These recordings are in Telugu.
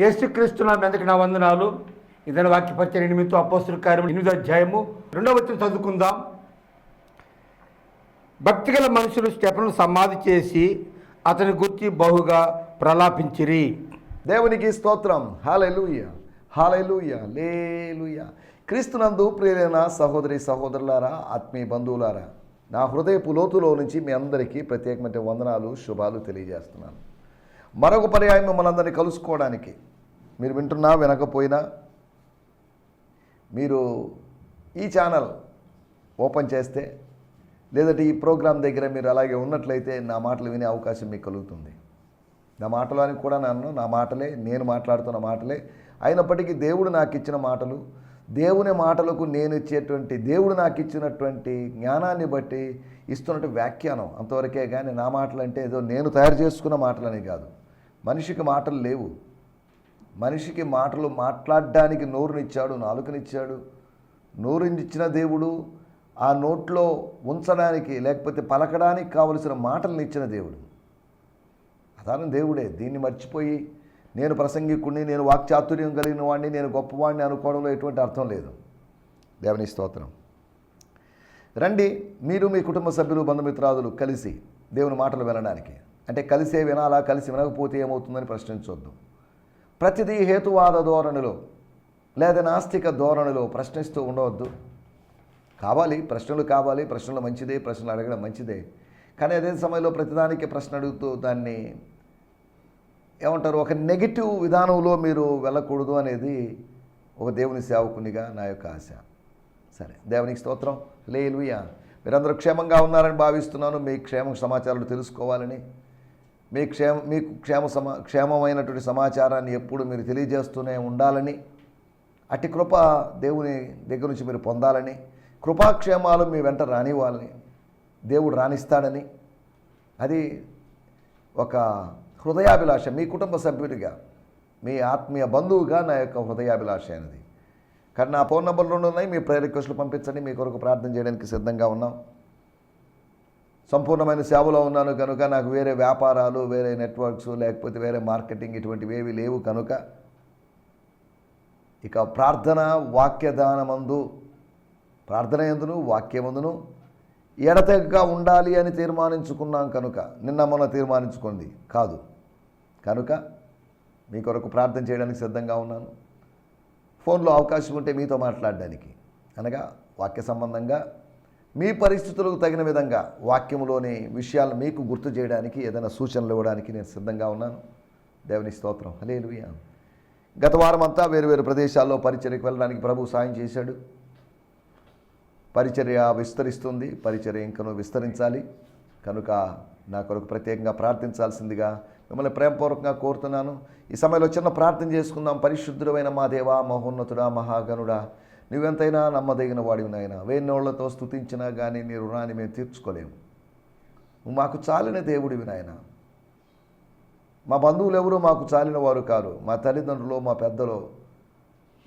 యేసుక్రీస్తు నా మీదకి నా వందనాలు. ఇతని వాక్యపరిచయ నిమిత్తం అపోస్తుల కార్యం ఎనిమిదో అధ్యాయము రెండవ వచ్చిన చదువుకుందాం. భక్తిగల మనుషులు స్టెఫను సమాధి చేసి అతని గుర్తి బహుగా ప్రలాపించిరి. దేవునికి స్తోత్రం. హాలూయ హాలూయ లేలుయ. క్రీస్తునందు ప్రేరణ సహోదరి సహోదరులారా ఆత్మీయ బంధువులారా నా హృదయపు లోతులో నుంచి మీ అందరికీ ప్రత్యేకమైన వందనాలు శుభాలు తెలియజేస్తున్నాను. మరొక పర్యాయం మిమ్మల్ని అందరినీ కలుసుకోవడానికి. మీరు వింటున్నా వినకపోయినా మీరు ఈ ఛానల్ ఓపెన్ చేస్తే లేదంటే ఈ ప్రోగ్రాం దగ్గర మీరు అలాగే ఉన్నట్లయితే నా మాటలు వినే అవకాశం మీకు కలుగుతుంది. నా మాటలు అని కూడా నన్ను నా మాటలే నేను మాట్లాడుతున్న మాటలే. అయినప్పటికీ దేవుడు నాకు ఇచ్చిన మాటలు దేవుని మాటలకు నేను ఇచ్చేటువంటి దేవుడు నాకు ఇచ్చినటువంటి జ్ఞానాన్ని బట్టి ఇస్తున్నట్టు వ్యాఖ్యానం. అంతవరకే కానీ నా మాటలు అంటే ఏదో నేను తయారు చేసుకున్న మాటలని కాదు. మనిషికి మాటలు లేవు. మనిషికి మాటలు మాట్లాడడానికి నోరునిచ్చాడు నాలుకనిచ్చాడు. నోరునిచ్చిన దేవుడు ఆ నోట్లో ఉంచడానికి లేకపోతే పలకడానికి కావలసిన మాటలను ఇచ్చిన దేవుడు. అదానం దేవుడే. దీన్ని మర్చిపోయి నేను ప్రసంగికుడిని నేను వాక్చాతుర్యం కలిగిన వాడిని నేను గొప్పవాడిని అనుకోవడంలో ఎటువంటి అర్థం లేదు. దేవుని స్తోత్రం. రండి మీరు మీ కుటుంబ సభ్యులు బంధుమిత్రాదులు కలిసి దేవుని మాటలు వినడానికి. అంటే కలిసే వినాలా కలిసి వినకపోతే ఏమవుతుందని ప్రశ్నించొద్దు. ప్రతిదీ హేతువాద ధోరణిలో లేదా నాస్తిక ధోరణిలో ప్రశ్నిస్తూ ఉండవద్దు. కావాలి ప్రశ్నలు కావాలి ప్రశ్నలు మంచిదే ప్రశ్నలు అడగడం మంచిదే. కానీ అదే సమయంలో ప్రతిదానికి ప్రశ్న అడుగుతూ దాన్ని ఏమంటారు ఒక నెగిటివ్ విధానంలో మీరు వెళ్ళకూడదు అనేది ఒక దేవుని సేవకునిగా నా యొక్క ఆశ. సరే దేవునికి స్తోత్రం. లేలుయా మీరందరూ క్షేమంగా ఉన్నారని భావిస్తున్నాను. మీ క్షేమ సమాచారాలు తెలుసుకోవాలని మీ క్షేమ మీకు క్షేమ సమా క్షేమమైనటువంటి సమాచారాన్ని ఎప్పుడు మీరు తెలియజేస్తూనే ఉండాలని అట్టి కృప దేవుని దగ్గర నుంచి మీరు పొందాలని కృపాక్షేమాలు మీ వెంట రానివ్వాలని దేవుడు రాణిస్తాడని అది ఒక హృదయాభిలాష మీ కుటుంబ సభ్యుడిగా మీ ఆత్మీయ బంధువుగా నా యొక్క హృదయాభిలాష అనేది. కానీ నా ఫోన్ నెంబర్లు ఉన్నాయి మీ ప్రేయర్ రిక్వెస్ట్లు పంపించండి మీ కొరకు ప్రార్థన చేయడానికి సిద్ధంగా ఉన్నాం. సంపూర్ణమైన సేవలో ఉన్నాను కనుక నాకు వేరే వ్యాపారాలు వేరే నెట్వర్క్స్ లేకపోతే వేరే మార్కెటింగ్ ఇటువంటివి ఏవి లేవు కనుక ఇక ప్రార్థన వాక్యదానమందు ప్రార్థన ఎందును వాక్యమందును ఎడతెగగా ఉండాలి అని తీర్మానించుకున్నాం కనుక నిన్న మొన్న తీర్మానించుకుంది కాదు. కనుక మీ కొరకు ప్రార్థన చేయడానికి సిద్ధంగా ఉన్నాను. ఫోన్లో అవకాశం ఉంటే మీతో మాట్లాడడానికి. అనగా వాక్య సంబంధంగా మీ పరిస్థితులకు తగిన విధంగా వాక్యములోని విషయాలు మీకు గుర్తు చేయడానికి ఏదైనా సూచనలు ఇవ్వడానికి నేను సిద్ధంగా ఉన్నాను. దేవుని స్తోత్రం. హలేలుయా గత వారం అంతా వేరు వేరు ప్రదేశాల్లో పరిచర్యకు వెళ్ళడానికి ప్రభు సాయం చేశాడు. పరిచర్య విస్తరిస్తుంది. పరిచర్య ఇంకనూ విస్తరించాలి. కనుక నా కొరకు ప్రత్యేకంగా ప్రార్థించాల్సిందిగా మిమ్మల్ని ప్రేమపూర్వకంగా కోరుతున్నాను. ఈ సమయంలో చిన్న ప్రార్థన చేసుకుందాం. పరిశుద్ధుడమైన మా దేవా మహోన్నతుడా మహాగనుడా నువ్వెంతైనా నమ్మదగిన వాడివి నాయన. వేణోళ్ళతో స్తుతించినా కానీ నీ రుణాన్ని మేము తీర్చుకోలేము. నువ్వు మాకు చాలిన దేవుడివి నాయన. మా బంధువులు ఎవరు మాకు చాలిన వారు కాదు. మా తల్లిదండ్రులు మా పెద్దలు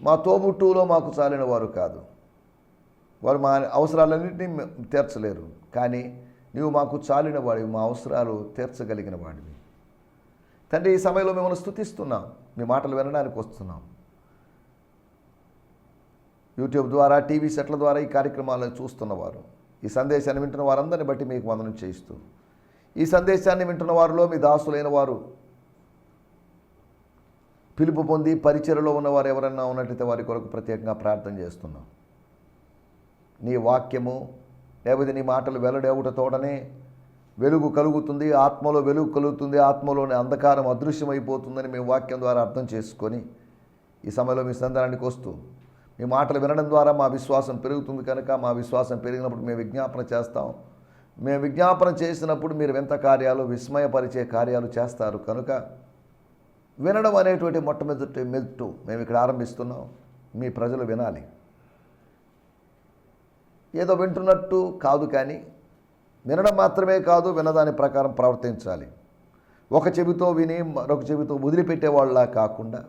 మా తోబుట్టువులో మాకు చాలిన వారు కాదు. వారు మా అవసరాలన్నింటినీ తీర్చలేరు. కానీ నీవు మాకు చాలిన వాడివి మా అవసరాలు తీర్చగలిగిన వాడివి. తండ్రి ఈ సమయంలో మిమ్మల్ని స్థుతిస్తున్నాం మీ మాటలు వినడానికి వస్తున్నాం. యూట్యూబ్ ద్వారా టీవీ సెట్ల ద్వారా ఈ కార్యక్రమాలను చూస్తున్నవారు. ఈ సందేశాన్ని వింటున్న వారందరిని బట్టి మీకు వందనం చేయిస్తూ. ఈ సందేశాన్ని వింటున్న వారిలో మీ దాసులైన వారు పిలుపు పొంది పరిచయలో ఉన్నవారు ఎవరన్నా ఉన్నట్లయితే వారి కొరకు ప్రత్యేకంగా ప్రార్థన చేస్తున్నాం. నీ వాక్యము లేకపోతే నీ మాటలు వెల్లడేవుట తోడనే వెలుగు కలుగుతుంది ఆత్మలో వెలుగు కలుగుతుంది ఆత్మలోని అంధకారం అదృశ్యమైపోతుందని మేము వాక్యం ద్వారా అర్థం చేసుకొని ఈ సమయంలో మీ సందరానికి వస్తూ మీ మాటలు వినడం ద్వారా మా విశ్వాసం పెరుగుతుంది కనుక మా విశ్వాసం పెరిగినప్పుడు మేము విజ్ఞాపన చేస్తాం. మేము విజ్ఞాపన చేసినప్పుడు మీరు వింత కార్యాలు విస్మయపరిచే కార్యాలు చేస్తారు కనుక వినడం అనేటువంటి మొట్టమొదటి మెట్టు మేము ఇక్కడ ఆరంభిస్తున్నాం. మీ ప్రజలు వినాలి. ఏదో వింటున్నట్టు కాదు కానీ వినడం మాత్రమే కాదు వినదాని ప్రకారం ప్రవర్తించాలి. ఒక చెవితో విని మరొక చెవితో వదిలిపెట్టేవాళ్ళ కాకుండా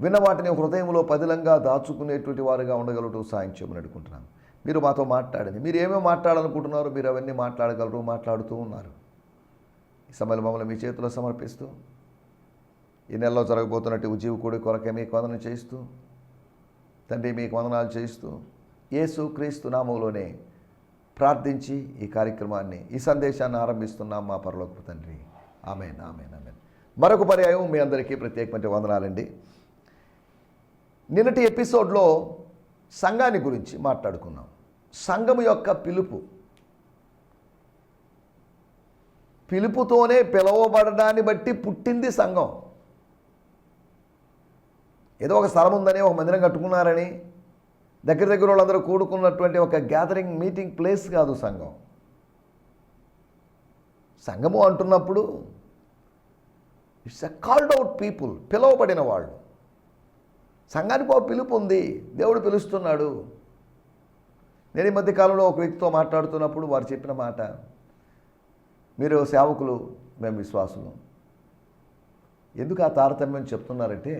విన్న వాటిని హృదయంలో పదిలంగా దాచుకునేటువంటి వారుగా ఉండగలటూ సాయం చేయమని అడుగుకుంటున్నాను మీరు మాతో మాట్లాడండి. మీరు ఏమేమి మాట్లాడాలనుకుంటున్నారో మీరు అవన్నీ మాట్లాడగలరు మాట్లాడుతూ ఉన్నారు. ఈ సమయంలో మమ్మల్ని మీ చేతిలో సమర్పిస్తూ ఈ నెలలో జరగబోతున్నట్టు ఉజీవ కూడా కొరకే మీకు వందనం చేయిస్తూ తండ్రి మీకు వందనాలు చేయిస్తూ యేసు క్రీస్తు నామంలోనే ప్రార్థించి ఈ కార్యక్రమాన్ని ఈ సందేశాన్ని ఆరంభిస్తున్నాం మా పరలోకపు తండ్రి. Amen amen amen. మరొక పర్యాయం మీ అందరికీ ప్రత్యేకమైన వందనాలండి. నిన్నటి ఎపిసోడ్లో సంఘాన్ని గురించి మాట్లాడుకున్నాం. సంఘం యొక్క పిలుపు. పిలుపుతోనే పిలవబడడాన్ని బట్టి పుట్టింది సంఘం. ఏదో ఒక స్థలం ఉందని ఒక మందిరం కట్టుకున్నారని దగ్గర దగ్గర వాళ్ళందరూ కూడుకున్నటువంటి ఒక గ్యాదరింగ్ మీటింగ్ ప్లేస్ కాదు సంఘం. సంఘము అంటున్నప్పుడు it's a called out people పిలువబడిన వాళ్ళు. సంఘానికి ఒక పిలుపు ఉంది దేవుడు పిలుస్తున్నాడు. నేను ఈ మధ్య కాలంలో ఒక వ్యక్తితో మాట్లాడుతున్నప్పుడు వారు చెప్పిన మాట మీరు సేవకులు మేము విశ్వాసులు. ఎందుకు ఆ తారతమ్యం చెప్తున్నారంటే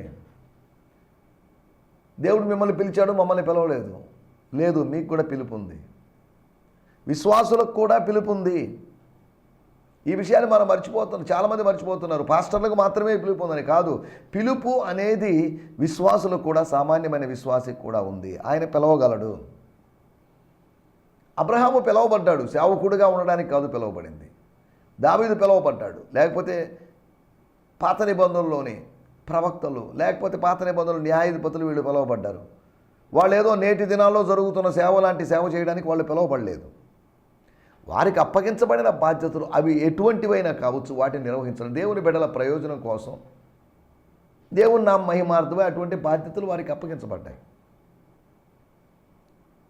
దేవుడు మిమ్మల్ని పిలిచాడు మమ్మల్ని పిలవలేదు. లేదు మీకు కూడా పిలుపు ఉంది. విశ్వాసులకు కూడా పిలుపు ఉంది. ఈ విషయాన్ని మనం మర్చిపోతున్నాం చాలామంది మర్చిపోతున్నారు. పాస్టర్లకు మాత్రమే పిలుపు ఉందని కాదు. పిలుపు అనేది విశ్వాసులకు కూడా సామాన్యమైన విశ్వాసికి కూడా ఉంది. ఆయన పిలవగలడు. అబ్రహాము పిలవబడ్డాడు. సేవకుడుగా ఉండడానికి కాదు పిలువబడింది. దావీదు పిలువబడ్డాడు. లేకపోతే పాత నిబంధనలోని ప్రవక్తలు లేకపోతే పాత నిబంధనలు న్యాయాధిపతులు వీళ్ళు పిలువబడ్డారు. వాళ్ళు ఏదో నేటి దినాల్లో జరుగుతున్న సేవ లాంటి సేవ చేయడానికి వాళ్ళు పిలువబడలేదు. వారికి అప్పగించబడిన బాధ్యతలు అవి ఎటువంటివైనా కావచ్చు వాటిని నిర్వహించడం దేవుని బిడ్డల ప్రయోజనం కోసం దేవుని నా మహిమార్థమే అటువంటి బాధ్యతలు వారికి అప్పగించబడ్డాయి.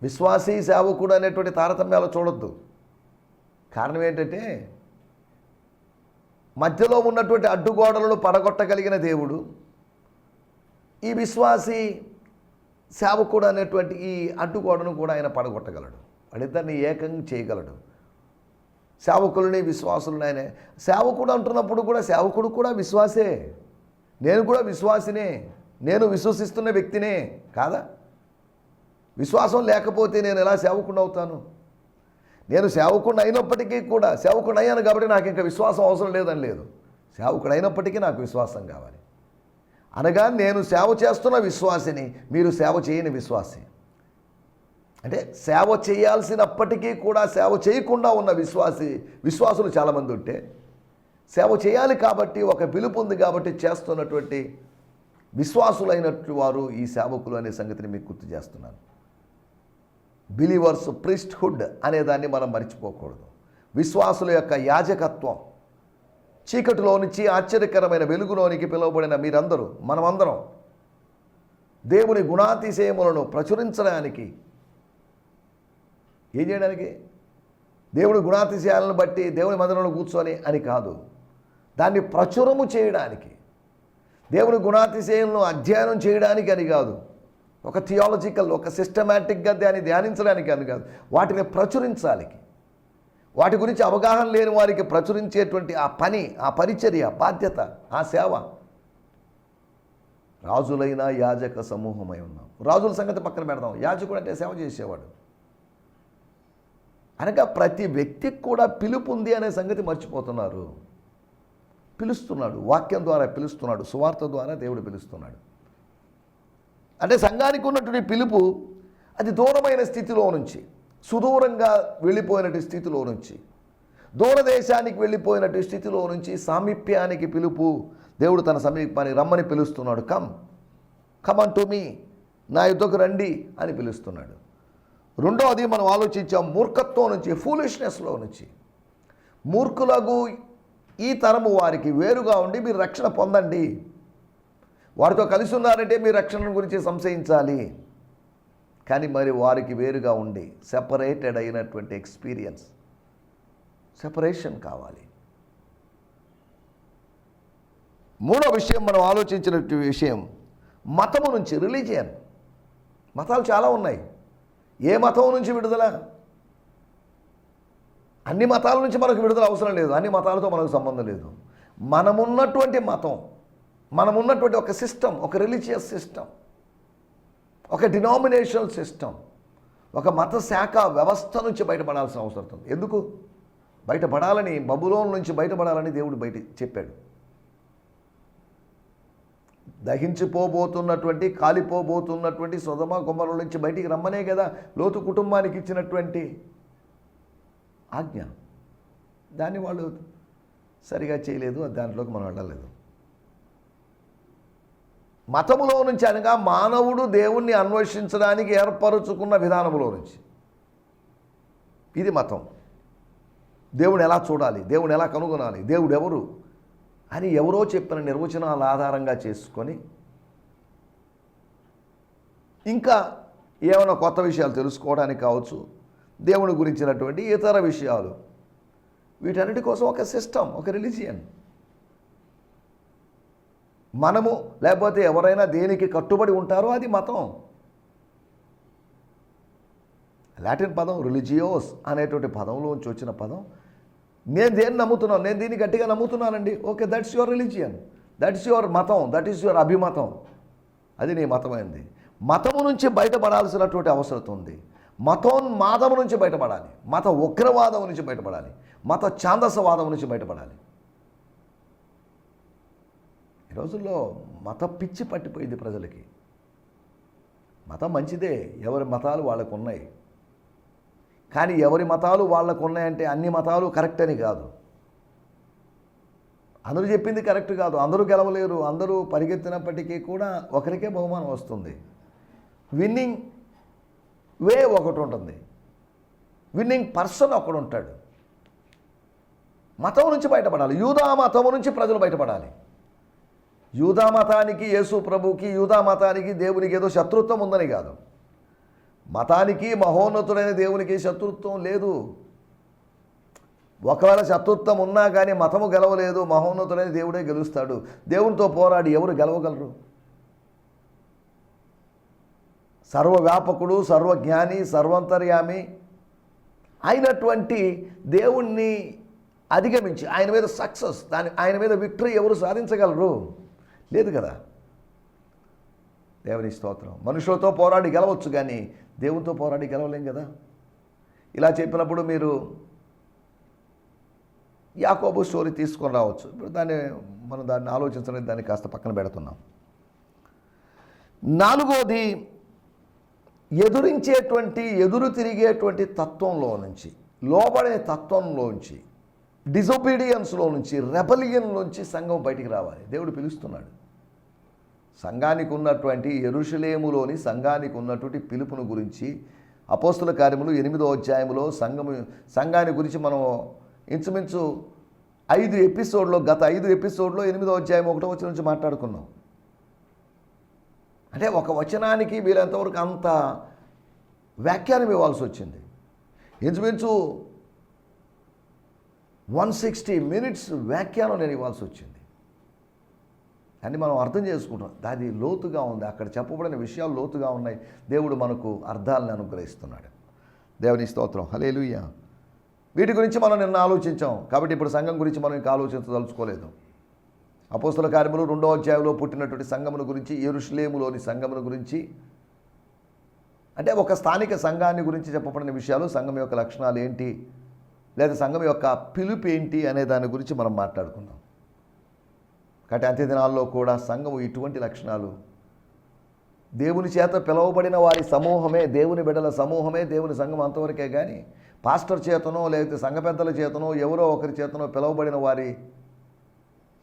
విశ్వాసీ సేవకుడు అనేటువంటి తారతమ్యాలు చూడొద్దు. కారణం ఏంటంటే మధ్యలో ఉన్నటువంటి అడ్డుగోడలను పడగొట్టగలిగిన దేవుడు ఈ విశ్వాసి సేవకుడు అనేటువంటి ఈ అడ్డుగోడను కూడా ఆయన పడగొట్టగలడు. వాడిద్దరిని ఏకం చేయగలడు. సేవకులని విశ్వాసులని ఆయన. సేవకుడు అంటున్నప్పుడు కూడా సేవకుడు కూడా విశ్వాసే. నేను కూడా విశ్వాసినే. నేను విశ్వసిస్తున్న వ్యక్తినే. కాదా? విశ్వాసం లేకపోతే నేను ఎలా సేవకుండా అవుతాను? నేను సేవకుడు అయినప్పటికీ కూడా సేవకుడు అయ్యాను కాబట్టి నాకు ఇంకా విశ్వాసం అవసరం లేదని లేదు. సేవకుడు అయినప్పటికీ నాకు విశ్వాసం కావాలి. అనగా నేను సేవ చేస్తున్న విశ్వాసిని మీరు సేవ చేయని విశ్వాసి. అంటే సేవ చేయాల్సినప్పటికీ కూడా సేవ చేయకుండా ఉన్న విశ్వాసి విశ్వాసులు చాలామంది ఉంటే సేవ చేయాలి కాబట్టి ఒక పిలుపు ఉంది కాబట్టి చేస్తున్నటువంటి విశ్వాసులైనట్టు వారు ఈ సేవకులు అనే సంగతిని మీకు గుర్తు చేస్తున్నాను. బిలీవర్స్ ప్రిస్ట్హుడ్ అనే దాన్ని మనం మర్చిపోకూడదు. విశ్వాసుల యొక్క యాజకత్వం చీకటిలో నుంచి ఆశ్చర్యకరమైన వెలుగులోనికి పిలువబడిన మీరందరూ మనమందరం దేవుని గుణాతిశయములను ప్రచురించడానికి ఏం చేయడానికి? దేవుడి గుణాతిశయాలను బట్టి దేవుని మందిరంలో కూర్చొని అని కాదు. దాన్ని ప్రచురము చేయడానికి దేవుని గుణాతిశయంలో అధ్యయనం చేయడానికి అని కాదు. ఒక థియాలజికల్ ఒక సిస్టమాటిక్గా దాన్ని ధ్యానించడానికి అని కాదు. వాటిని ప్రచురించాలి. వాటి గురించి అవగాహన లేని వారికి ప్రచురించేటువంటి ఆ పని ఆ పరిచర్య బాధ్యత ఆ సేవ. రాజులైన యాజక సమూహమై ఉన్నాం. రాజుల సంగతి పక్కన పెడదాం. యాజకుడు అంటే సేవ చేసేవాడు. అనగా ప్రతి వ్యక్తికి కూడా పిలుపు ఉంది అనే సంగతి మర్చిపోతున్నారు. పిలుస్తున్నాడు. వాక్యం ద్వారా పిలుస్తున్నాడు. సువార్త ద్వారా దేవుడు పిలుస్తున్నాడు. అంటే సంఘానికి ఉన్నటువంటి పిలుపు అది దూరమైన స్థితిలో నుంచి సుదూరంగా వెళ్ళిపోయినటువంటి స్థితిలో నుంచి దూరదేశానికి వెళ్ళిపోయినటువంటి స్థితిలో నుంచి సామీప్యానికి పిలుపు దేవుడు తన సమీపాన్ని రమ్మని పిలుస్తున్నాడు. Come come unto me నా యుద్ధకు రండి అని పిలుస్తున్నాడు. రెండవది మనం ఆలోచించాం మూర్ఖత్వం నుంచి ఫూలిష్నెస్లో నుంచి. మూర్ఖులకు ఈ తరము వారికి వేరుగా ఉండి మీరు రక్షణ పొందండి. వారితో కలిసి ఉన్నారంటే మీ రక్షణ గురించి సంశయించాలి. కానీ మరి వారికి వేరుగా ఉండి సెపరేటెడ్ అయినటువంటి ఎక్స్పీరియన్స్ సెపరేషన్ కావాలి. మూడో విషయం మనం ఆలోచించిన విషయం మతము నుంచి రిలీజియన్ మతాలు చాలా ఉన్నాయి. ఏ మతం నుంచి విడుదల? అన్ని మతాల నుంచి మనకు విడుదల అవసరం లేదు. అన్ని మతాలతో మనకు సంబంధం లేదు. మనమున్నటువంటి మతం మనం ఉన్నటువంటి ఒక సిస్టమ్ ఒక రిలీజియస్ సిస్టమ్ ఒక డినామినేషనల్ సిస్టమ్ ఒక మత శాఖ వ్యవస్థ నుంచి బయటపడాల్సిన అవసరం ఉంది ఎందుకు? బయటపడాలని బబులోన్ నుంచి బయటపడాలని దేవుడు బయట చెప్పాడు. దహించిపోబోతున్నటువంటి కాలిపోబోతున్నటువంటి సుధమ కుమారుల నుంచి బయటికి రమ్మనే కదా లోతు కుటుంబానికి ఇచ్చినటువంటి ఆజ్ఞ. దాన్ని వాళ్ళు సరిగా చేయలేదు దాంట్లోకి మనం వెళ్ళలేదు. మతములో నుంచి అనగా మానవుడు దేవుణ్ణి అన్వేషించడానికి ఏర్పరుచుకున్న విధానములో నుంచి. ఇది మతం. దేవుని ఎలా చూడాలి? దేవుని ఎలా కనుగొనాలి? దేవుడు ఎవరు అని ఎవరో చెప్పిన నిర్వచనాల ఆధారంగా చేసుకొని ఇంకా ఏమైనా కొత్త విషయాలు తెలుసుకోవడానికి కావచ్చు దేవుని గురించినటువంటి ఇతర విషయాలు. వీటన్నిటి కోసం ఒక సిస్టమ్ ఒక రిలీజియన్. మనము లేకపోతే ఎవరైనా దేనికి కట్టుబడి ఉంటారో అది మతం. లాటిన్ పదం రిలిజియోస్ అనేటువంటి పదంలోంచి వచ్చిన పదం. నేను దేన్ని నమ్ముతున్నాను? నేను దీన్ని గట్టిగా నమ్ముతున్నానండి. Okay that's your religion that's your మతం. దట్ ఈస్ యువర్ అభిమతం. అది నీ మతమైంది. మతము నుంచి బయటపడాల్సినటువంటి అవసరం ఉంది. మతోన్మాదము నుంచి బయటపడాలి. మత ఉగ్రవాదం నుంచి బయటపడాలి. మత ఛాందసవాదం నుంచి బయటపడాలి. ఈ రోజుల్లో మత పిచ్చి పట్టిపోయింది ప్రజలకి. మతం మంచిదే ఎవరి మతాలు వాళ్ళకు ఉన్నాయి కానీ ఎవరి మతాలు వాళ్ళకు ఉన్నాయంటే అన్ని మతాలు కరెక్ట్ అని కాదు. అందరూ చెప్పింది కరెక్ట్ కాదు. అందరూ గెలవలేరు అందరూ పరిగెత్తినప్పటికీ కూడా ఒకరికే బహుమానం వస్తుంది. విన్నింగ్ వే ఒకటి ఉంటుంది. విన్నింగ్ పర్సన్ ఒకడు ఉంటాడు. మతం నుంచి బయటపడాలి. యూదా మతం నుంచి ప్రజలు బయటపడాలి. యూదా మతానికి యేసు ప్రభుకి యూదా మతానికి దేవునికి ఏదో శత్రుత్వం ఉందని కాదు. మతానికి మహోన్నతుడైన దేవునికి శత్రుత్వం లేదు. ఒకవేళ శత్రుత్వం ఉన్నా కానీ మతము గెలవలేదు మహోన్నతుడైన దేవుడే గెలుస్తాడు. దేవునితో పోరాడి ఎవరు గెలవగలరు? సర్వవ్యాపకుడు సర్వజ్ఞాని సర్వంతర్యామి అయినటువంటి దేవుణ్ణి అధిగమించి ఆయన మీద సక్సెస్ దాని ఆయన మీద విక్టరీ ఎవరు సాధించగలరు? లేదు కదా? దేవుని స్తోత్రం. మనుషులతో పోరాడి గెలవచ్చు కానీ దేవునితో పోరాడి గెలవలేం కదా? ఇలా చెప్పినప్పుడు మీరు యాకోబు స్టోరీ తీసుకొని రావచ్చు. ఇప్పుడు దాన్ని మనం దాన్ని ఆలోచించడానికి దాన్ని కాస్త పక్కన పెడుతున్నాం. నాలుగోది ఎదురించేటువంటి ఎదురు తిరిగేటువంటి తత్వంలో నుంచి లోబడే తత్వంలోంచి డిజొబీడియన్స్లో నుంచి రెబలియన్ నుంచి సంఘం బయటికి రావాలి. దేవుడు పిలుస్తున్నాడు. సంఘానికి ఉన్నటువంటి ఎరుషలేములోని సంఘానికి ఉన్నటువంటి పిలుపును గురించి అపోస్తుల కార్యములు ఎనిమిదో అధ్యాయములో సంఘము సంఘాన్ని గురించి మనం ఇంచుమించు ఐదు ఎపిసోడ్లో గత ఐదు ఎపిసోడ్లో ఎనిమిదో అధ్యాయం ఒకటో వచ్చిన నుంచి మాట్లాడుకున్నాం. అంటే ఒక వచనానికి వీళ్ళంతవరకు అంత వ్యాఖ్యానం ఇవ్వాల్సి వచ్చింది. ఇంచుమించు వన్ సిక్స్టీ మినిట్స్ వ్యాఖ్యానం నేను ఇవ్వాల్సి వచ్చింది. అని మనం అర్థం చేసుకుంటాం దాని లోతుగా ఉంది. అక్కడ చెప్పబడిన విషయాలు లోతుగా ఉన్నాయి. దేవుడు మనకు అర్థాలను అనుగ్రహిస్తున్నాడు. దేవుని స్తోత్రం. హలేలుయ్య వీటి గురించి మనం నిన్న ఆలోచించాం. కాబట్టి ఇప్పుడు సంఘం గురించి మనం ఇంకా ఆలోచించదలుచుకోలేదు. అపోస్తుల కార్యములు రెండో అధ్యాయంలో పుట్టినటువంటి సంఘమును గురించి ఎరుషులేములోని సంఘమును గురించి అంటే ఒక స్థానిక సంఘాన్ని గురించి చెప్పబడిన విషయాలు సంఘం యొక్క లక్షణాలు ఏంటి లేదా సంఘం యొక్క పిలుపు ఏంటి అనే దాని గురించి మనం మాట్లాడుకున్నాం కాబట్టి అంత్య దినాల్లో కూడా సంఘము ఇటువంటి లక్షణాలు. దేవుని చేత పిలువబడిన వారి సమూహమే దేవుని బిడ్డల సమూహమే దేవుని సంఘం అంతవరకే కానీ పాస్టర్ చేతనో లేకపోతే సంఘ పెద్దల చేతనో ఎవరో ఒకరి చేతనో పిలువబడిన వారి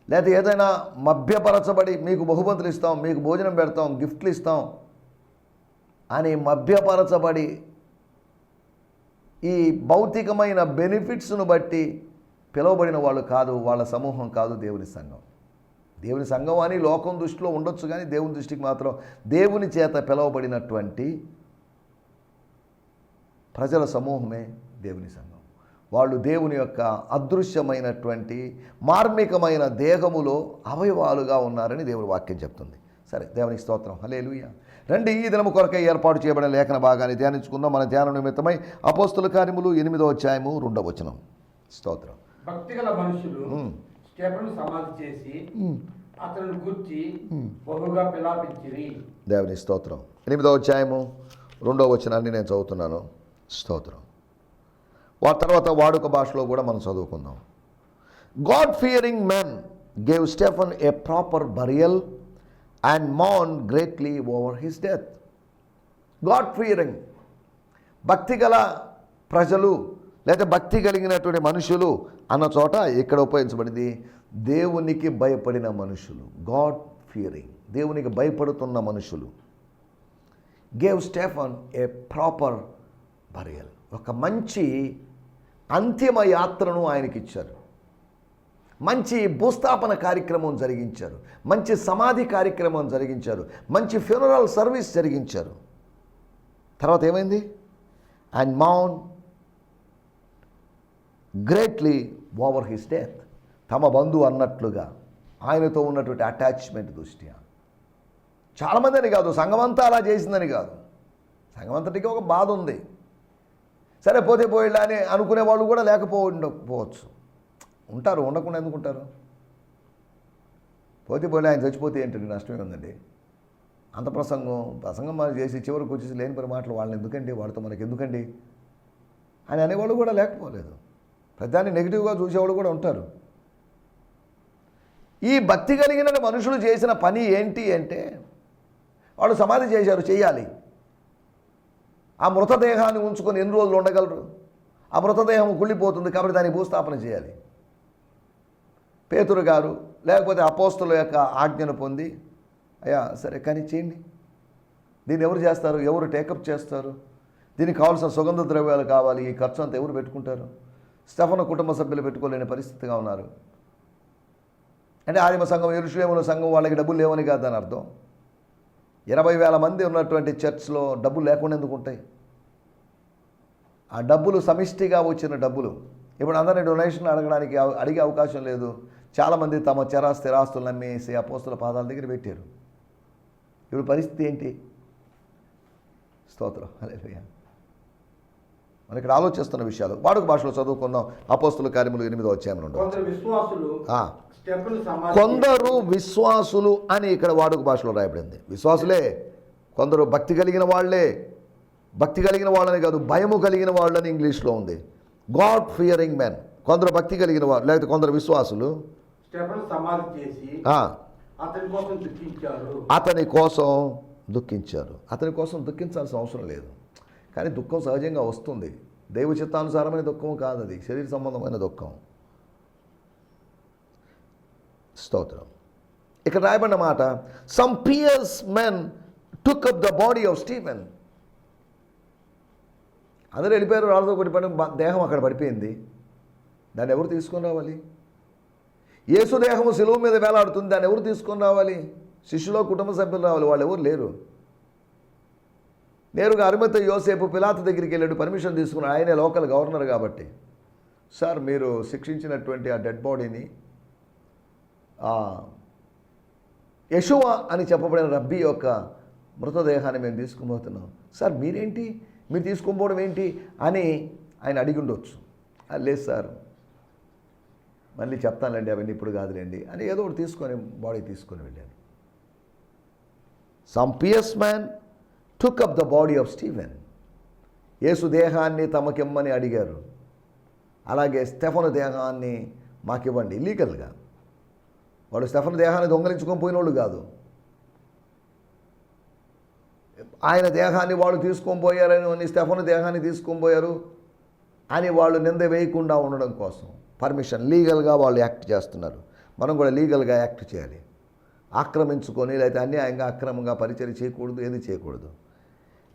లేదా ఏదైనా మభ్యపరచబడి మీకు బహుమతులు ఇస్తాం మీకు భోజనం పెడతాం గిఫ్ట్లు ఇస్తాం అని మభ్యపరచబడి ఈ భౌతికమైన బెనిఫిట్స్ను బట్టి పిలువబడిన వాళ్ళు కాదు వాళ్ళ సమూహం కాదు దేవుని సంఘం. దేవుని సంఘం అని లోకం దృష్టిలో ఉండొచ్చు కానీ దేవుని దృష్టికి మాత్రం దేవుని చేత పిలువబడినటువంటి ప్రజల సమూహమే దేవుని సంఘం. వాళ్ళు దేవుని యొక్క అదృశ్యమైనటువంటి మార్మికమైన దేహములో అవయవాలుగా ఉన్నారని దేవుని వాక్యం చెప్తుంది. సరే దేవునికి స్తోత్రం. హలే రండి ఈ దినము కొరకై ఏర్పాటు చేయబడిన లేఖన భాగాన్ని ధ్యానించుకుందాం. మన ధ్యానం నిమిత్తమై అపోస్తుల కార్యములు ఎనిమిదో అధ్యాయము రెండవ వచనం. స్తోత్రం. భక్తిగల మనుషులు. స్టెఫను సమాధి చేసి అతను గుర్చి బహుగా పిలాపించిరి. దేవుని స్తోత్రం. ఎనిమిదో అధ్యాయము రెండో వచనాన్ని నేను చదువుతున్నాను. స్తోత్రం. ఆ తర్వాత వాడుక భాషలో కూడా మనం చదువుకుందాం. God fearing men gave Stephen a proper burial and మౌన్ greatly over his death God fearing భక్తి గల ప్రజలు లేదా భక్తి కలిగినటువంటి మనుషులు అన్న చోట ఇక్కడ ఉపయోగించబడింది. దేవునికి భయపడిన మనుషులు గాడ్ ఫియరింగ్ దేవునికి భయపడుతున్న మనుషులు. Gave Stephen a proper burial ఒక మంచి అంతిమ యాత్రను ఆయనకి ఇచ్చారు మంచి భూస్థాపన కార్యక్రమం జరిగించారు. మంచి సమాధి కార్యక్రమం జరిగించారు. మంచి ఫ్యూనరల్ సర్వీస్ జరిగించారు. తర్వాత ఏమైంది? And mourned greatly over his death తమ బంధువు అన్నట్లుగా ఆయనతో ఉన్నటువంటి అటాచ్మెంట్ దృష్ట్యా. చాలామంది అని కాదు సంఘమంతా అలా చేసిందని కాదు. సంఘమంతటికి ఒక బాధ ఉంది. సరే పోతే పోయిలా అని అనుకునే వాళ్ళు కూడా లేకపో ఉండకపోవచ్చు ఉంటారు ఉండకుండా ఎందుకుంటారు పోతే పోయిలా ఆయన చచ్చిపోతే ఏంటండి నష్టమే ఉందండి. అంత ప్రసంగం ప్రసంగం మనం చేసి చివరికి వచ్చేసి లేని పని మాటలు వాళ్ళని ఎందుకండి? వాళ్ళతో మనకి ఎందుకండి అని అనేవాళ్ళు కూడా లేకపోలేదు. ప్రతిదాన్ని నెగిటివ్గా చూసేవాళ్ళు కూడా ఉంటారు. ఈ భక్తి కలిగిన మనుషులు చేసిన పని ఏంటి అంటే వాళ్ళు సమాధి చేశారు చేయాలి. ఆ మృతదేహాన్ని ఉంచుకొని ఎన్ని రోజులు ఉండగలరు? ఆ మృతదేహం కుళ్ళిపోతుంది కాబట్టి దాన్ని భూస్థాపన చేయాలి. పేతురు గారు లేకపోతే అపోస్తుల యొక్క ఆజ్ఞను పొంది అయ్యా సరే కానీ చేయండి. దీన్ని ఎవరు చేస్తారు? ఎవరు టేకప్ చేస్తారు? దీనికి కావాల్సిన సుగంధ ద్రవ్యాలు కావాలి ఈ ఖర్చు అంతా ఎవరు పెట్టుకుంటారు? స్టెఫన్ కుటుంబ సభ్యులు పెట్టుకోలేని పరిస్థితిగా ఉన్నారు. అంటే ఆదిమ సంఘం ఎరుషులేముల సంఘం వాళ్ళకి డబ్బులు లేవని కాదని అర్థం. ఇరవై వేల మంది ఉన్నటువంటి చర్చ్లో డబ్బులు లేకుండా ఎందుకు ఉంటాయి? ఆ డబ్బులు సమిష్టిగా వచ్చిన డబ్బులు. ఇప్పుడు అందరినీ డొనేషన్ అడగడానికి అడిగే అవకాశం లేదు. చాలామంది తమ చరా స్థిరాస్తులను అమ్మేసి అపోస్తుల పాదాల దగ్గర పెట్టారు. ఇప్పుడు పరిస్థితి ఏంటి? స్తోత్రం. అలే మనం ఇక్కడ ఆలోచిస్తున్న విషయాలు. వాడుక భాషలో చదువుకుందాం అపోస్తుల కార్యములు ఎనిమిదో రెండు కొందరు విశ్వాసులు అని ఇక్కడ వాడుక భాషలో రాయబడింది. విశ్వాసులే కొందరు భక్తి కలిగిన వాళ్ళే. భక్తి కలిగిన వాళ్ళని కాదు భయము కలిగిన వాళ్ళని ఇంగ్లీష్లో ఉంది. గాడ్ ఫియరింగ్ మెన్ కొందరు భక్తి కలిగిన వారు లేకపోతే కొందరు విశ్వాసులు అతని కోసం దుఃఖించారు. అతని కోసం దుఃఖించాల్సిన అవసరం లేదు. కానీ దుఃఖం సహజంగా వస్తుంది. దైవ చిత్తానుసారమైన దుఃఖం కాదు అది శరీర సంబంధమైన దుఃఖం. స్తోత్రం. ఇక్కడ రాయబడిన మాట some pious men took up the body of Stephen అందరూ వెళ్ళిపోయారు రాళ్ళతో కొట్టి దేహం అక్కడ పడిపోయింది. దాన్ని ఎవరు తీసుకొని రావాలి? యేసు దేహము శిలువ మీద వేలాడుతుంది దాన్ని ఎవరు తీసుకొని రావాలి? శిష్యులో కుటుంబ సభ్యులు రావాలి వాళ్ళు ఎవరు లేరు. నేరుగా అరిమత యోసేపు పిలాత దగ్గరికి వెళ్ళాడు పర్మిషన్ తీసుకున్నాడు. ఆయనే లోకల్ గవర్నర్ కాబట్టి. సార్ మీరు శిక్షించినటువంటి ఆ డెడ్ బాడీని యశువ అని చెప్పబడిన రబ్బీ యొక్క మృతదేహాన్ని మేము తీసుకుపోతున్నాం. సార్ మీరేంటి? మీరు తీసుకుపోవడం ఏంటి? అని ఆయన అడిగి ఉండొచ్చు. లేదు సార్. మళ్ళీ చెప్తానులేండి అవన్నీ ఇప్పుడు కాదులేండి అని ఏదో ఒకటి తీసుకొని బాడీ తీసుకొని వెళ్ళాను. Some pious man took up the body of Stephen యేసు దేహాన్ని తమకిమ్మని అడిగారు. అలాగే స్టెఫను దేహాన్ని మాకివ్వండి లీగల్గా. వాడు స్టెఫన్ దేహాన్ని దొంగలించుకొని పోయినోళ్ళు కాదు. ఆయన దేహాన్ని వాళ్ళు తీసుకొని పోయారని స్టెఫన్ దేహాన్ని తీసుకొని పోయారు అని వాళ్ళు నింద వేయకుండా ఉండడం కోసం పర్మిషన్ లీగల్గా వాళ్ళు యాక్ట్ చేస్తున్నారు. మనం కూడా లీగల్గా యాక్ట్ చేయాలి. ఆక్రమించుకొని లేకపోతే అన్యాయంగా అక్రమంగా పరిచయం చేయకూడదు ఏది చేయకూడదు.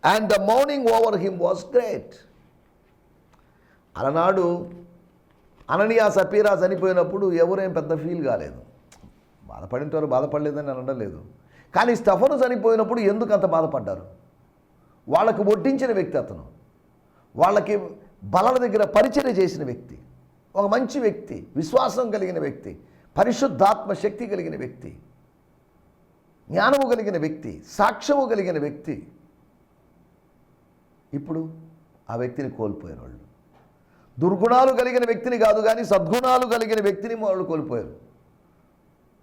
And the mourning over him was great అలనాడు అననియా సపీరా చనిపోయినప్పుడు ఎవరేం పెద్ద ఫీల్ కాలేదు. బాధపడింటారు బాధపడలేదని అనడం లేదు. కానీ స్టఫను చనిపోయినప్పుడు ఎందుకు అంత బాధపడ్డారు? వాళ్ళకు ఒడ్డించిన వ్యక్తి అతను. వాళ్ళకి బలల దగ్గర పరిచయం చేసిన వ్యక్తి. ఒక మంచి వ్యక్తి విశ్వాసం కలిగిన వ్యక్తి పరిశుద్ధాత్మ శక్తి కలిగిన వ్యక్తి జ్ఞానము కలిగిన వ్యక్తి సాక్ష్యము కలిగిన వ్యక్తి. ఇప్పుడు ఆ వ్యక్తిని కోల్పోయారు వాళ్ళు దుర్గుణాలు కలిగిన వ్యక్తిని కాదు కానీ సద్గుణాలు కలిగిన వ్యక్తిని వాళ్ళు కోల్పోయారు.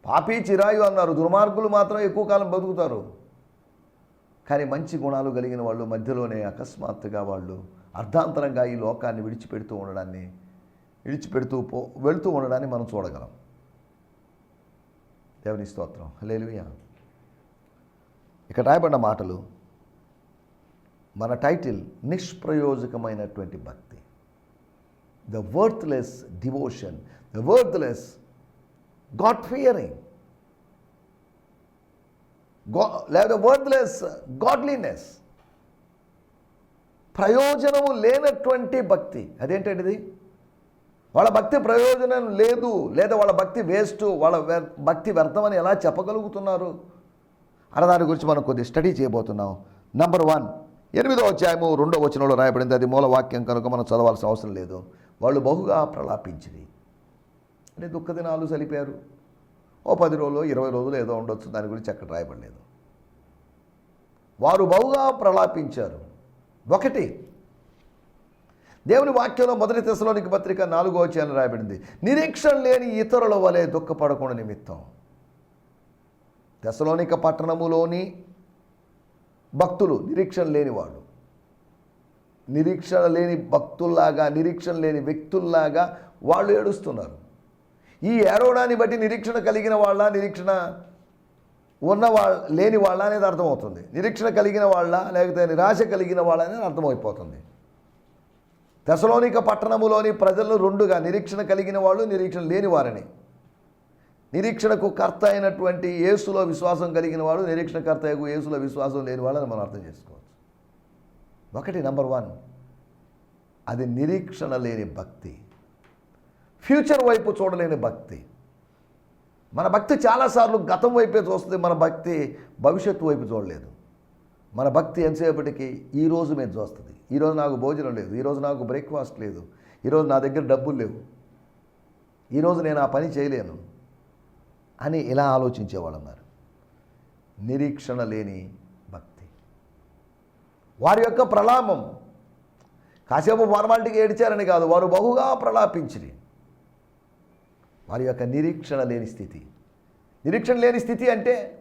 పాపి చిరాయు అన్నారు దుర్మార్గులు మాత్రం ఎక్కువ కాలం బతుకుతారు. కానీ మంచి గుణాలు కలిగిన వాళ్ళు మధ్యలోనే అకస్మాత్తుగా వాళ్ళు అర్ధాంతరంగా ఈ లోకాన్ని విడిచిపెడుతూ ఉండడాన్ని విడిచిపెడుతూ పో వెళుతూ ఉండడాన్ని మనం చూడగలం. దేవుని స్తోత్రం. హల్లెలూయా. ఇక్కడ రాయబడిన మాటలు మన టైటిల్ నిష్ప్రయోజకమైనటువంటి భక్తి. The worthless devotion the worthless God ఫియరింగ్గా లేదా వర్త్లెస్ గాడ్లీనెస్ ప్రయోజనము లేనటువంటి భక్తి. అదేంటండి వాళ్ళ భక్తి ప్రయోజనం లేదు లేదా వాళ్ళ భక్తి వేస్ట్ వాళ్ళ భక్తి వ్యర్థమని ఎలా చెప్పగలుగుతున్నారు? అన్న దాని గురించి మనం కొద్ది స్టడీ చేయబోతున్నాం. నంబర్ వన్ ఎనిమిదో అధ్యాయము రెండో వచనంలో రాయబడింది. అది మూల వాక్యం కనుక మనం చదవాల్సిన అవసరం లేదు. వాళ్ళు బహుగా ప్రలాపించింది అంటే దుఃఖదినాలు చలిపారు సలిపారు. ఓ పది రోజులు ఇరవై రోజులు ఏదో ఉండొచ్చు. దాని గురించి అక్కడ రాయబడలేదు. వారు బహుగా ప్రలాపించారు. ఒకటి దేవుని వాక్యంలో మొదటి దశలోనికి పత్రిక నాలుగో అధ్యాయం రాయబడింది. నిరీక్షణ లేని ఇతరుల వలె దుఃఖపడకుండా నిమిత్తం. దశలోనిక పట్టణములోని భక్తులు నిరీక్షణ లేనివాడు. నిరీక్షణ లేని భక్తుల్లాగా నిరీక్షణ లేని వ్యక్తుల్లాగా వాళ్ళు ఏడుస్తున్నారు. ఈ ఏడవడాన్ని బట్టి నిరీక్షణ కలిగిన వాళ్ళ నిరీక్షణ ఉన్న వాళ్ళ లేని వాళ్ళ అనేది అర్థమవుతుంది. నిరీక్షణ కలిగిన వాళ్ళ లేకపోతే నిరాశ కలిగిన వాళ్ళ అనేది అర్థమైపోతుంది. దశలోనిక పట్టణములోని ప్రజలను రెండుగా నిరీక్షణ కలిగిన వాళ్ళు నిరీక్షణ లేని వారని. నిరీక్షణకు కర్త అయినటువంటి యేసులో విశ్వాసం కలిగిన వాడు నిరీక్షణకర్తకు యేసులో విశ్వాసం లేని వాళ్ళని మనం అర్థం చేసుకోవచ్చు. ఒకటి నంబర్ వన్ అది నిరీక్షణ లేని భక్తి. ఫ్యూచర్ వైపు చూడలేని భక్తి. మన భక్తి చాలాసార్లు గతం వైపే చూస్తుంది మన భక్తి భవిష్యత్తు వైపు చూడలేదు. మన భక్తి ఎంతసేపటికి ఈ రోజు మీద చూస్తుంది. ఈరోజు నాకు భోజనం లేదు ఈరోజు నాకు బ్రేక్ఫాస్ట్ లేదు ఈరోజు నా దగ్గర డబ్బులు లేవు. ఈరోజు నేను ఆ పని చేయలేను. అని ఇలా ఆలోచించేవాళ్ళు ఉన్నారు నిరీక్షణ లేని భక్తి. వారి యొక్క ప్రలాపం కాసేపు ఫార్మాలిటీకి ఏడిచారని కాదు వారు బహుగా ప్రలాపించిరి. వారి యొక్క నిరీక్షణ లేని స్థితి. నిరీక్షణ లేని స్థితి అంటే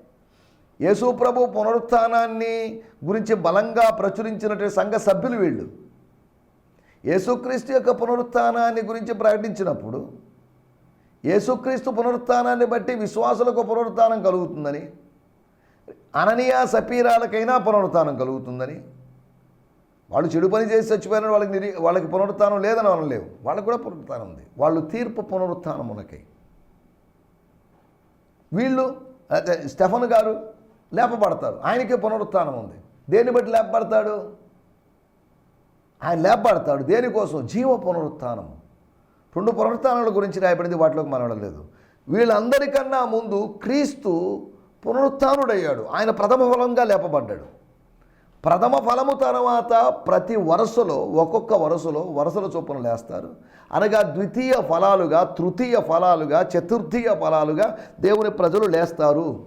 యేసుప్రభు పునరుత్నాన్ని పునరుత్థానాన్ని గురించి బలంగా ప్రచురించినటువంటి సంఘ సభ్యులు వీళ్ళు. యేసుక్రీస్తు యొక్క పునరుత్థానాన్ని గురించి ప్రకటించినప్పుడు యేసుక్రీస్తు పునరుత్థానాన్ని బట్టి విశ్వాసులకు పునరుత్థానం కలుగుతుందని అననీయ సపీరాలకైనా పునరుత్థానం కలుగుతుందని వాళ్ళు చెడు పని చేసి చచ్చిపోయిన వాళ్ళకి నిరీ వాళ్ళకి పునరుత్థానం లేదని అనలేవు. వాళ్ళకి కూడా పునరుత్థానం ఉంది. వాళ్ళు తీర్పు పునరుత్థానం ఉన్నకై వీళ్ళు అదే స్టెఫన్ గారు లేపబడతారు. ఆయనకే పునరుత్థానం ఉంది. దేన్ని బట్టి లేపబడతాడు? ఆయన లేపబడతాడు. దేనికోసం? జీవ పునరుత్థానం రెండు పునరుత్నాల గురించి రాయబడింది వాటిలోకి మనడం లేదు. వీళ్ళందరికన్నా ముందు క్రీస్తు పునరుత్డయ్యాడు ఆయన ప్రథమ ఫలంగా లేపబడ్డాడు. ప్రథమ ఫలము తర్వాత ప్రతి వరుసలో ఒక్కొక్క వరుసలో వరుసల చొప్పున లేస్తారు. అనగా ద్వితీయ ఫలాలుగా తృతీయ ఫలాలుగా చతుర్థీయ ఫలాలుగా దేవుని ప్రజలు లేస్తారు.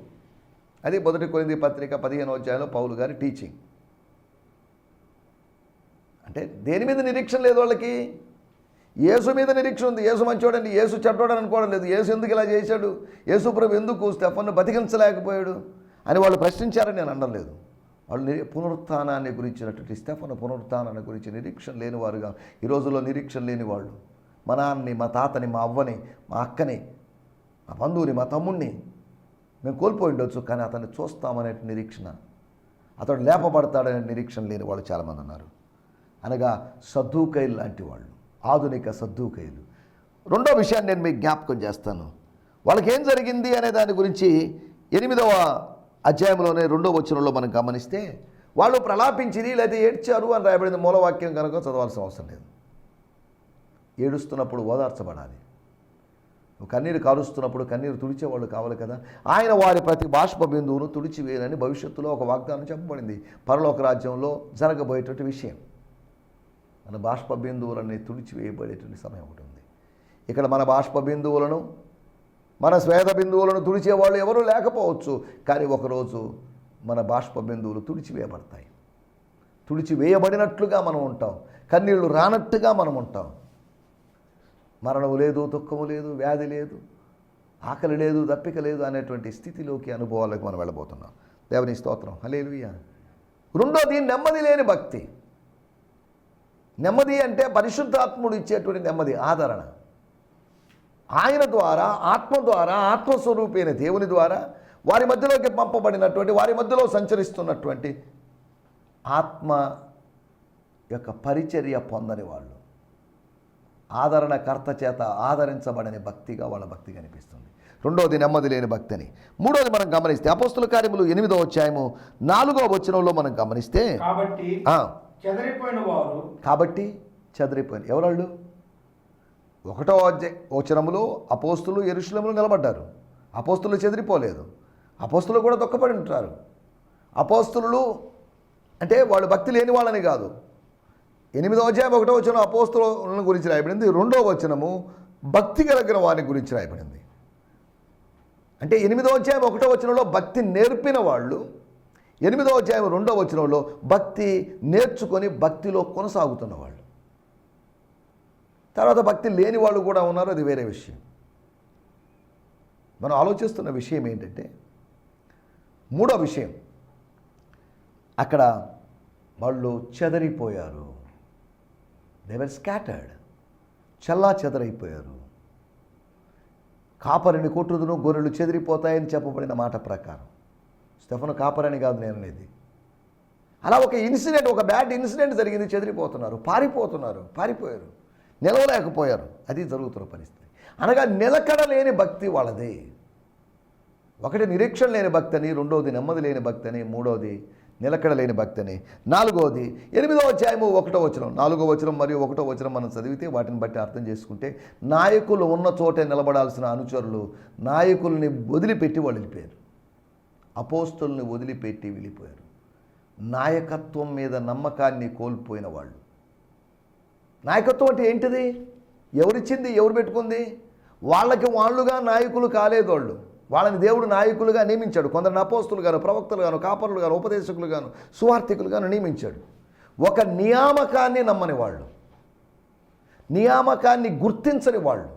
అది మొదటి కొరింది పత్రిక పదిహేను అధ్యాయంలో పౌలు గారి టీచింగ్. అంటే దేని మీద నిరీక్షణ లేదు వాళ్ళకి? యేసు మీద నిరీక్షణ ఉంది. యేసు మంచోడండి. యేసు చెడ్డోడని అనుకోవడం లేదు. యేసు ఎందుకు ఇలా చేశాడు? యేసు ప్రభు ఎందుకు స్టెఫన్ను బతికించలేకపోయాడు? అని వాళ్ళు ప్రశ్నించారని నేను అనడం లేదు. వాళ్ళు పునరుత్నాన్ని గురించినటువంటి స్టెఫన్ పునరుత్నాన్ని గురించి నిరీక్షణ లేని వారుగా ఈ రోజుల్లో నిరీక్షణ లేని వాళ్ళు. మా నాన్నని మా తాతని మా అవ్వని మా అక్కని మా బంధువుని మా తమ్ముణ్ణి మేము కోల్పోయి ఉండొచ్చు కానీ అతన్ని చూస్తామనే నిరీక్షణ. అతడు లేపబడతాడనే నిరీక్షణ లేని వాళ్ళు చాలామంది ఉన్నారు. అనగా సద్దుకైలు లాంటి వాళ్ళు. ఆధునిక సద్దుకైలు. రెండో విషయాన్ని నేను మీకు జ్ఞాపకం చేస్తాను. వాళ్ళకి ఏం జరిగింది అనే దాని గురించి ఎనిమిదవ అధ్యాయంలోనే రెండో వచనంలో మనం గమనిస్తే వాళ్ళు ప్రలాపించిరి లేదా ఏడ్చారు అని రాయబడిన మూలవాక్యం కనుక చదవాల్సిన అవసరం లేదు. ఏడుస్తున్నప్పుడు ఓదార్చబడాలి. కన్నీరు కారుస్తున్నప్పుడు కన్నీరు తుడిచేవాళ్ళు కావాలి కదా. ఆయన వారి ప్రతి బాష్ప బిందువును తుడిచివేయనని భవిష్యత్తులో ఒక వాగ్దానం చెప్పబడింది. పరలోక రాజ్యంలో జరగబోయేటువంటి విషయం. మన బాష్ప బిందువులని తుడిచివేయబడేటువంటి సమయం ఒకటి ఉంది. ఇక్కడ మన బాష్ప బిందువులను మన శ్వేత బిందువులను తుడిచేవాళ్ళు ఎవరూ లేకపోవచ్చు కానీ ఒకరోజు మన బాష్ప బిందువులు తుడిచివేయబడతాయి. తుడిచివేయబడినట్లుగా మనం ఉంటాం. కన్నీళ్ళు రానట్టుగా మనం ఉంటాం. మరణము లేదు దుఃఖము లేదు వ్యాధి లేదు ఆకలి లేదు దప్పిక లేదు అనేటువంటి స్థితిలోకి అనుభవాలకు మనం వెళ్ళబోతున్నాం. దేవుని స్తోత్రం. హలేలుయ్య రెండోది నెమ్మది లేని భక్తి. నెమ్మది అంటే పరిశుద్ధాత్ముడు ఇచ్చేటువంటి నెమ్మది ఆదరణ. ఆయన ద్వారా ఆత్మ ద్వారా ఆత్మస్వరూపైన దేవుని ద్వారా వారి మధ్యలోకి పంపబడినటువంటి వారి మధ్యలో సంచరిస్తున్నటువంటి ఆత్మ యొక్క పరిచర్య పొందని వాళ్ళు. ఆదరణకర్త చేత ఆదరించబడని భక్తిగా వాళ్ళ భక్తి కనిపిస్తుంది. రెండవది నెమ్మది లేని భక్తిని. మూడవది మనం గమనిస్తే అపోస్తుల కార్యములు ఎనిమిదో అధ్యాయము నాలుగో వచనంలో మనం గమనిస్తే కాబట్టి చెదరిపోయిన వారు కాబట్టి చెదరిపోయిన ఎవరాళ్ళు? ఒకటో అధ్యాయ వచనములో అపోస్తులు ఎరుశలములు నిలబడ్డారు. అపోస్తులు చెదిరిపోలేదు. అపోస్తులు కూడా దుఃఖపడి ఉంటారు. అపోస్తులు అంటే వాళ్ళు భక్తి లేని వాళ్ళని కాదు. ఎనిమిదో అధ్యాయం ఒకటో వచనం అపోస్తులను గురించి రాయబడింది. రెండో వచనము భక్తి కలిగిన వారిని గురించి రాయబడింది. అంటే ఎనిమిదో అధ్యాయం ఒకటో వచనంలో భక్తి నేర్పిన వాళ్ళు ఎనిమిదో అధ్యాయం రెండో వచనంలో భక్తి నేర్చుకొని భక్తిలో కొనసాగుతున్న వాళ్ళు. తర్వాత భక్తి లేని వాళ్ళు కూడా ఉన్నారు అది వేరే విషయం. మనం ఆలోచిస్తున్న విషయం ఏంటంటే మూడో విషయం అక్కడ వాళ్ళు చెదరిపోయారు. దేవర్ స్కాటర్డ్ చల్లా చెదరైపోయారు. కాపరిని కొట్టుదును గొర్రెలు చెదిరిపోతాయని చెప్పబడిన మాట ప్రకారం. స్టెఫను కాపరని కాదు నేను అనేది. అలా ఒక ఇన్సిడెంట్ ఒక బ్యాడ్ ఇన్సిడెంట్ జరిగింది చెదిరిపోతున్నారు పారిపోతున్నారు పారిపోయారు నిలవలేకపోయారు. అది జరుగుతున్న పరిస్థితి. అనగా నిలకడ లేని భక్తి వాళ్ళది. ఒకటి నిరీక్షణ లేని భక్తి అని రెండవది నెమ్మది లేని భక్తి అని మూడవది నిలకడ లేని భక్తి అని నాలుగవది ఎనిమిదో అధ్యాయము ఒకటో వచనం. నాలుగో వచనం మరియు ఒకటో వచనం మనం చదివితే వాటిని బట్టి అర్థం చేసుకుంటే నాయకులు ఉన్న చోటే నిలబడాల్సిన అనుచరులు నాయకుల్ని వదిలిపెట్టి వాళ్ళు వెళ్ళిపోయారు. అపోస్తుల్ని వదిలిపెట్టి వెళ్ళిపోయారు. నాయకత్వం మీద నమ్మకాన్ని కోల్పోయిన వాళ్ళు. నాయకత్వం అంటే ఏంటిది? ఎవరిచ్చింది? ఎవరు పెట్టుకుంది? వాళ్ళకి వాళ్ళుగా నాయకులు కాలేదు వాళ్ళు వాళ్ళని దేవుడు నాయకులుగా నియమించాడు. కొందరిని అపోస్తులు గాను ప్రవక్తలు గాను కాపరులు గాను ఉపదేశకులు గాను సువార్థికులు గాను నియమించాడు. ఒక నియామకాన్ని నమ్మని వాళ్ళు. నియామకాన్ని గుర్తించని వాళ్ళు.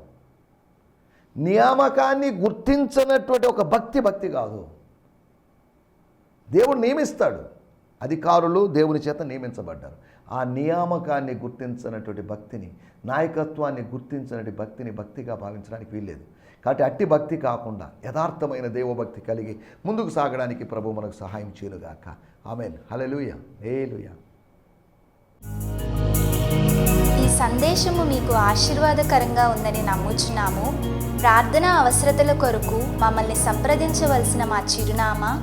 నియామకాన్ని గుర్తించనటువంటి ఒక భక్తి భక్తి కాదు. దేవుడు నియమిస్తాడు. అధికారులు దేవుని చేత నియమించబడ్డారు. ఆ నియామకాన్ని గుర్తించినటువంటి భక్తిని నాయకత్వాన్ని గుర్తించినటువంటి భక్తిని భక్తిగా భావించడానికి వీల్లేదు. కాబట్టి అట్టి భక్తి కాకుండా యథార్థమైన దేవభక్తి కలిగి ముందుకు సాగడానికి ప్రభు మనకు సహాయం చేయనుగాక. ఆమెన్. హలలుయ ఏలుయ ఈ సందేశము మీకు ఆశీర్వాదకరంగా ఉందని నమ్ముచున్నాము. ప్రార్థన అవసరతల కొరకు మమ్మల్ని సంప్రదించవలసిన మా చిరునామా